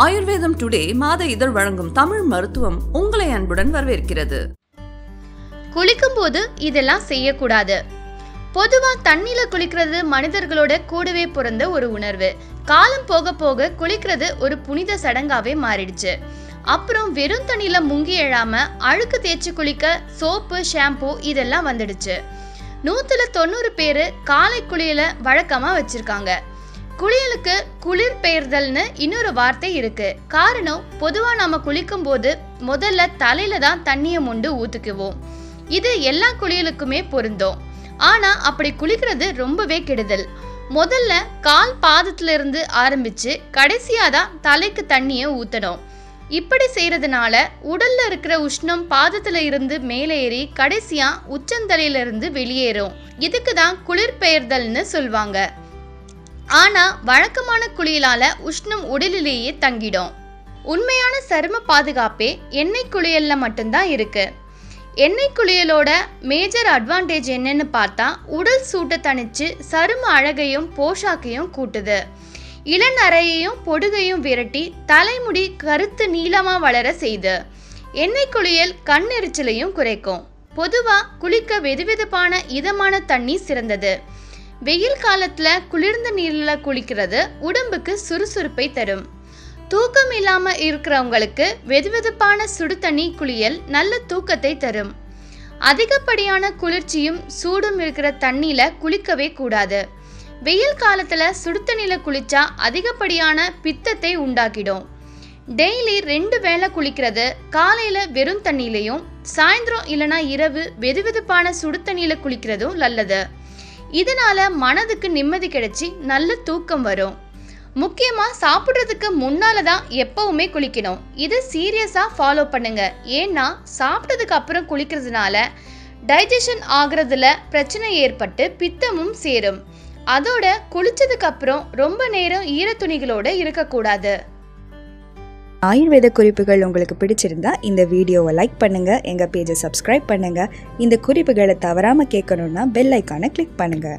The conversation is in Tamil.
ஆயுர்வேதம் டுடே மாத இதழ் வழங்கும் தமிழ் மருத்துவம் உங்களை அன்புடன் வரவேற்கிறது. குளிக்கும் போது இதெல்லாம் செய்யக்கூடாது. பொதுவா தண்ணில குளிக்கிறது மனிதர்களோட கூடவே பிறந்த ஒரு உணர்வு. காலம் போக போக குளிக்கிறது ஒரு புனித சடங்காவே மாறிடுச்சு. அப்புறம் வெறும் தண்ணியில முங்கி எழாம அழுக்கு தேய்ச்சி குளிக்க சோப்பு ஷாம்பு இதெல்லாம் வந்துடுச்சு. நூத்துல தொண்ணூறு பேரு காலை குளியல வழக்கமா வச்சிருக்காங்க. குளியலுக்கு குளிர் பெயர்தல்னு இன்னொரு வார்த்தை இருக்கு. காரணம் பொதுவா நாம குளிக்கும் போது முதல்ல தலையில தான் தண்ணியை மொண்டு ஊத்துக்குவோம். இது எல்லா குளியலுக்குமே பொருந்தும். ஆனா அப்படி குளிக்கிறது ரொம்பவே கெடுதல். முதல்ல கால் பாதத்துல இருந்து ஆரம்பிச்சு கடைசியா தான் தலைக்கு தண்ணியை ஊத்தணும். இப்படி செய்யறதுனால உடல்ல இருக்கிற உஷ்ணம் பாதத்துல இருந்து மேலேறி கடைசியா உச்சந்தலையில இருந்து வெளியேறும். இதுக்கு தான் குளிர் பெயர்தல்னு சொல்வாங்க. ஆனா வழக்கமான குளியலால உஷ்ணம் உடலிலேயே தங்கிடும். உண்மையான சரும பாதுகாப்பே எண்ணெய் குளியல்ல மட்டும்தான் இருக்கு. எண்ணெய் குளியலோட மேஜர் அட்வான்டேஜ் என்னன்னு பார்த்தா உடல் சூட்டை தணிச்சு சரும அழகையும் போஷாக்கையும் கூட்டுது. இளநரையையும் பொடுகையும் விரட்டி தலைமுடி கருத்து நீளமா வளர செய்து எண்ணெய் குளியல் கண் எரிச்சலையும் குறைக்கும். பொதுவா குளிக்க வெதுவெதுப்பான இதமான தண்ணி சிறந்தது. வெயில் காலத்துல குளிர்ந்த நீரில் குளிக்கிறது உடம்புக்கு சுறுசுறுப்பை தரும். தூக்கம் இல்லாம இருக்கிறவங்களுக்கு வெதுவெதுப்பான சுடு தண்ணி குளியல் நல்ல தூக்கத்தை தரும். அதிகப்படியான குளிர்ச்சியும் சூடும் இருக்கிற தண்ணியில குளிக்கவே கூடாது. வெயில் காலத்துல சுடு தண்ணியில் குளிச்சா அதிகப்படியான பித்தத்தை உண்டாக்கிடும். டெய்லி ரெண்டு வேளை குளிக்கிறது காலையில வெறும் தண்ணியிலையும் சாயந்தரம் இல்லைனா இரவு வெதுவெதுப்பான சுடு தண்ணியில் குளிக்கிறதும் நல்லது. இதனால மனதுக்கு நிம்மதி கிடைச்சி நல்ல தூக்கம் வரும். முக்கியமாக சாப்பிட்றதுக்கு முன்னால தான் எப்பவுமே குளிக்கணும். இதை சீரியஸாக ஃபாலோ பண்ணுங்க. ஏன்னா சாப்பிட்டதுக்கு அப்புறம் குளிக்கிறதுனால டைஜஷன் ஆகிறதுல பிரச்சனை ஏற்பட்டு பித்தமும் சேரும். அதோட குளிச்சதுக்கு அப்புறம் ரொம்ப நேரம் ஈரத்துணிகளோட இருக்கக்கூடாது. ஆயுர்வேத குறிப்புகள் உங்களுக்கு பிடிச்சிருந்தா இந்த வீடியோவை லைக் பண்ணுங்க எங்க பேஜை சப்ஸ்கிரைப் பண்ணுங்க. இந்த குறிப்புகளை தவறாம கேட்கணும்னா பெல் ஐக்கானை கிளிக் பண்ணுங்க.